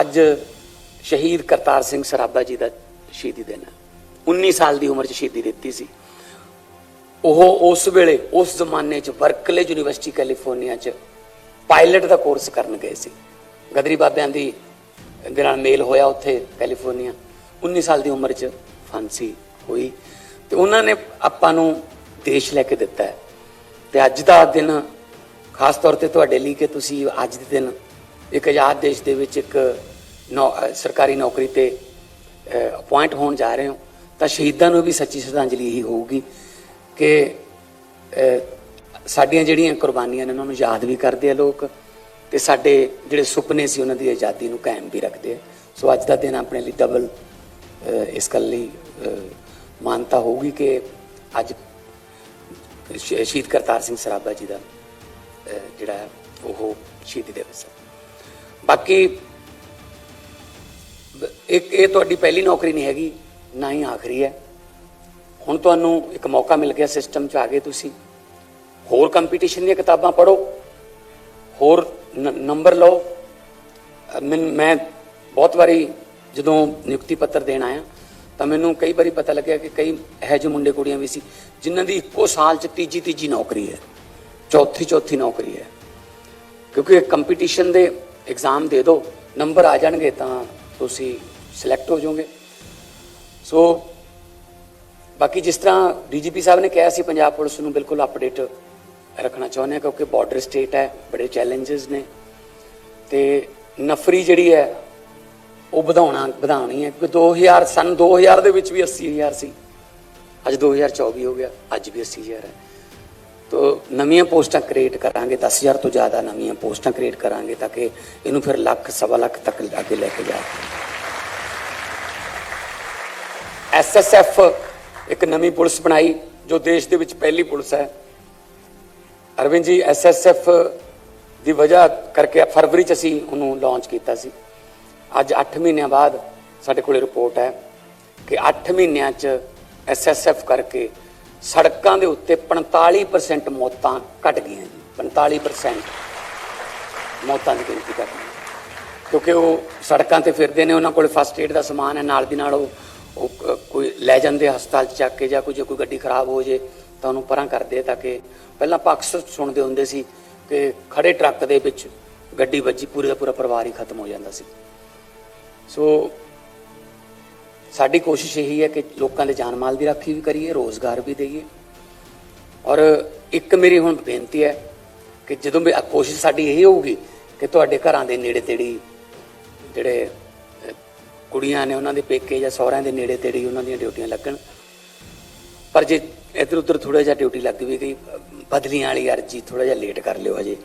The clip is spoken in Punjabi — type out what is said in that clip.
ਅੱਜ ਸ਼ਹੀਦ ਕਰਤਾਰ ਸਿੰਘ ਸਰਾਭਾ ਜੀ ਦਾ ਸ਼ਹੀਦੀ ਦਿਨ ਹੈ। 19 ਸਾਲ ਦੀ ਉਮਰ 'ਚ ਸ਼ਹੀਦੀ ਦਿੱਤੀ ਸੀ। ਉਹ ਉਸ ਵੇਲੇ, ਉਸ ਜ਼ਮਾਨੇ 'ਚ ਬਰਕਲੇ ਯੂਨੀਵਰਸਿਟੀ ਕੈਲੀਫੋਰਨੀਆ 'ਚ ਪਾਇਲਟ ਦਾ ਕੋਰਸ ਕਰਨ ਗਏ ਸੀ। ਗਦਰੀ ਬਾਬਿਆਂ ਦੀ, ਦੇ ਨਾਲ ਮੇਲ ਹੋਇਆ ਉੱਥੇ ਕੈਲੀਫੋਰਨੀਆ। 19 ਸਾਲ ਦੀ ਉਮਰ 'ਚ ਫਾਂਸੀ ਹੋਈ ਤੇ ਉਹਨਾਂ ਨੇ ਆਪਾਂ ਨੂੰ ਦੇਸ਼ ਲੈ ਕੇ ਦਿੱਤਾ ਹੈ। ਤੇ ਅੱਜ ਦਾ ਦਿਨ ਖਾਸ ਤੌਰ ਤੇ ਤੁਹਾਡੇ ਲਈ ਕਿ ਤੁਸੀਂ ਅੱਜ ਦੇ ਦਿਨ ਇੱਕ ਆਜ਼ਾਦ ਦੇਸ਼ ਦੇ ਵਿੱਚ ਇੱਕ ਨੌ- ਸਰਕਾਰੀ ਨੌਕਰੀ ਤੇ ਅਪਾਇੰਟ ਹੋਣ ਜਾ ਰਹੇ ਹੋ, ਤਾਂ ਸ਼ਹੀਦਾਂ ਨੂੰ ਵੀ ਸੱਚੀ ਸ਼ਰਧਾਂਜਲੀ ਇਹੀ ਹੋਊਗੀ ਕਿ ਸਾਡੀਆਂ ਜਿਹੜੀਆਂ ਕੁਰਬਾਨੀਆਂ ਨੇ ਉਹਨਾਂ ਨੂੰ ਯਾਦ ਵੀ ਕਰਦੇ ਆ ਲੋਕ ਤੇ ਸਾਡੇ ਜਿਹੜੇ ਸੁਪਨੇ ਸੀ ਉਹਨਾਂ ਦੀ ਆਜ਼ਾਦੀ ਨੂੰ ਕਾਇਮ ਵੀ ਰੱਖਦੇ ਆ। ਸੋ ਅੱਜ ਦਾ ਦਿਨ ਆਪਣੇ ਲਈ ਡਬਲ ਇਸ ਗੱਲ ਲਈ ਮਾਨਤਾ ਹੋਊਗੀ ਕਿ ਅੱਜ ਸ਼ਹੀਦ ਕਰਤਾਰ ਸਿੰਘ ਸਰਾਭਾ ਜੀ ਦਾ ਜਿਹੜਾ ਉਹ ਸ਼ਹੀਦੀ ਦਿਵਸ ਹੈ। ਬਾਕੀ ਬ- ਇੱਕ ਇਹ ਤੁਹਾਡੀ ਪਹਿਲੀ ਨੌਕਰੀ ਨਹੀਂ ਹੈਗੀ, ਨਾ ਹੀ ਆਖਰੀ ਹੈ। ਹੁਣ ਤੁਹਾਨੂੰ ਇੱਕ ਮੌਕਾ ਮਿਲ ਗਿਆ ਸਿਸਟਮ 'ਚ ਆ ਗਏ ਤੁਸੀਂ। ਹੋਰ ਕੰਪੀਟੀਸ਼ਨ ਦੀਆਂ ਕਿਤਾਬਾਂ ਪੜ੍ਹੋ, ਹੋਰ ਨ- ਨੰਬਰ ਲਓ। ਅਹ ਮੈਂ ਬਹੁਤ ਵਾਰੀ ਜਦੋਂ ਨਿਯੁਕਤੀ ਪੱਤਰ ਦੇਣ ਆਇਆ, ਤਾਂ ਮੈਨੂੰ ਕਈ ਵਾਰੀ ਪਤਾ ਲੱਗਿਆ ਕਿ ਕਈ ਇਹੋ ਜਿਹੇ ਮੁੰਡੇ ਕੁੜੀਆਂ ਵੀ ਸੀ, ਜਿਨ੍ਹਾਂ ਦੀ ਇੱਕੋ ਸਾਲ 'ਚ ਤੀਜੀ ਤੀਜੀ ਨੌਕਰੀ ਹੈ। ਚੌਥੀ ਚੌਥੀ ਨੌਕਰੀ ਹੈ। ਕਿਉਂਕਿ ਕੰਪੀਟੀਸ਼ਨ ਦੇ ਐਗਜ਼ਾਮ ਦੇ ਦਿਓ ਨੰਬਰ ਆ ਜਾਣਗੇ ਤਾਂ ਤੁਸੀਂ ਸਿਲੈਕਟ ਹੋ ਜਾਓਗੇ। ਸੋ ਬਾਕੀ ਜਿਸ ਤਰ੍ਹਾਂ ਡੀਜੀਪੀ ਸਾਹਿਬ ਨੇ ਕਿਹਾ ਸੀ, ਪੰਜਾਬ ਪੁਲਿਸ ਨੂੰ ਬਿਲਕੁਲ ਅਪਡੇਟ ਰੱਖਣਾ ਚਾਹੁੰਦੇ ਹਾਂ ਕਿਉਂਕਿ ਬਾਰਡਰ ਸਟੇਟ ਹੈ, ਬੜੇ ਚੈਲੰਜਸ ਨੇ। ਤੇ ਨਫਰੀ ਜਿਹੜੀ ਹੈ, ਉਹ ਵਧਾਉਣਾ, ਵਧਾਉਣੀ ਹੈ, ਕਿਉਂਕਿ 2000 ਸਨ 2000 ਦੇ ਵਿੱਚ ਵੀ 80000 ਸੀ। ਅੱਜ 2024 ਹੋ ਗਿਆ, ਅੱਜ ਵੀ 80000 ਹੈ। ਨਵੀਆਂ ਪੋਸਟਾਂ ਕ੍ਰੀਏਟ ਕਰਾਂਗੇ 10000 ਤੋਂ ਜ਼ਿਆਦਾ ਨਵੀਆਂ ਪੋਸਟਾਂ ਕ੍ਰੀਏਟ ਕਰਾਂਗੇ ਤਾਂ ਕਿ ਇਹਨੂੰ ਫਿਰ ਲੱਖ, ਸਵਾ ਲੱਖ ਤੱਕ ਅੱਗੇ ਲੈ ਕੇ ਜਾ ਐਸਐਸਐਫ ਇੱਕ ਨਵੀਂ ਪੁਲਿਸ ਬਣਾਈ, ਜੋ ਦੇਸ਼ ਦੇ ਵਿੱਚ ਪਹਿਲੀ ਪੁਲਿਸ ਹੈ। ਅਰਵਿੰਦ ਜੀ ਐਸਐਸਐਫ ਦੀ ਵਜ੍ਹਾ ਕਰਕੇ ਫਰਵਰੀ ਚ ਅਸੀਂ ਉਹਨੂੰ ਲਾਂਚ ਕੀਤਾ ਸੀ। ਅੱਜ 8 ਮਹੀਨਿਆਂ ਬਾਅਦ ਸਾਡੇ ਕੋਲੇ ਰਿਪੋਰਟ ਹੈ ਕਿ 8 ਮਹੀਨਿਆਂ ਚ ਐਸਐਸਐਫ ਕਰਕੇ ਸੜਕਾਂ ਦੇ ਉੱਤੇ 45% ਮੌਤਾਂ ਘਟ ਗਈਆਂ ਜੀ। 45% ਮੌਤਾਂ ਦੀ ਗਿਣਤੀ ਘਟ ਗਈ। ਕਿਉਂਕਿ ਉਹ ਸੜਕਾਂ ਤੇ ਫਿਰਦੇ ਨੇ, ਉਹਨਾਂ ਕੋਲ ਫਸਟ ਏਡ ਦਾ ਸਮਾਨ ਹੈ, ਨਾਲ ਦੀ ਨਾਲ ਉਹ ਕੋਈ ਲੈ ਜਾਂਦੇ ਹਸਪਤਾਲ ਚ ਚੱਕ ਕੇ ਜਾਂ ਕੋਈ ਜੇ ਕੋਈ ਗੱਡੀ ਖਰਾਬ ਹੋ ਜੇ ਤਾਂ ਉਹਨੂੰ ਪਰਾਂ ਕਰਦੇ ਤਾਂ ਕਿ ਪਹਿਲਾਂ ਆਪਾਂ ਅਕਸਰ ਸੁਣਦੇ ਹੁੰਦੇ ਸੀ ਕਿ ਖੜੇ ਟਰੱਕ ਦੇ ਵਿੱਚ ਗੱਡੀ ਵੱਜੀ, ਪੂਰੇ ਦਾ ਪੂਰਾ ਪਰਿਵਾਰ ਹੀ ਖਤਮ ਹੋ ਜਾਂਦਾ ਸੀ। ਸੋ ਸਾਡੀ ਕੋਸ਼ਿਸ਼ ਇਹੀ ਹੈ ਕਿ ਲੋਕਾਂ ਦੇ ਜਾਨ ਮਾਲ ਦੀ ਰਾਖੀ ਵੀ ਕਰੀਏ, ਰੋਜ਼ਗਾਰ ਵੀ ਦੇਈਏ। ਔਰ ਇੱਕ ਮੇਰੀ ਹੁਣ ਬੇਨਤੀ ਹੈ ਕਿ ਜਦੋਂ ਵੀ ਕੋਸ਼ਿਸ਼ ਸਾਡੀ ਇਹੀ ਹੋਊਗੀ ਕਿ ਤੁਹਾਡੇ ਘਰਾਂ ਦੇ ਨੇੜੇ ਤੇੜੀ ਜਿਹੜੇ ਕੁੜੀਆਂ ਨੇ ਉਹਨਾਂ ਦੇ ਪੇਕੇ ਜਾਂ ਸਹੁਰਿਆਂ ਦੇ ਨੇੜੇ ਤੇੜੀ ਉਹਨਾਂ ਦੀਆਂ ਡਿਊਟੀਆਂ ਲੱਗਣ, ਪਰ ਜੇ ਇੱਧਰ ਉੱਧਰ ਥੋੜਾ ਜਿਹਾ ਡਿਊਟੀ ਲੱਗ ਵੀ ਗਈ ਬਦਲੀਆਂ ਵਾਲੀ ਅਰਜੀ ਥੋੜਾ ਜਿਹਾ ਲੇਟ ਕਰ ਲਿਓ ਹਜੇ।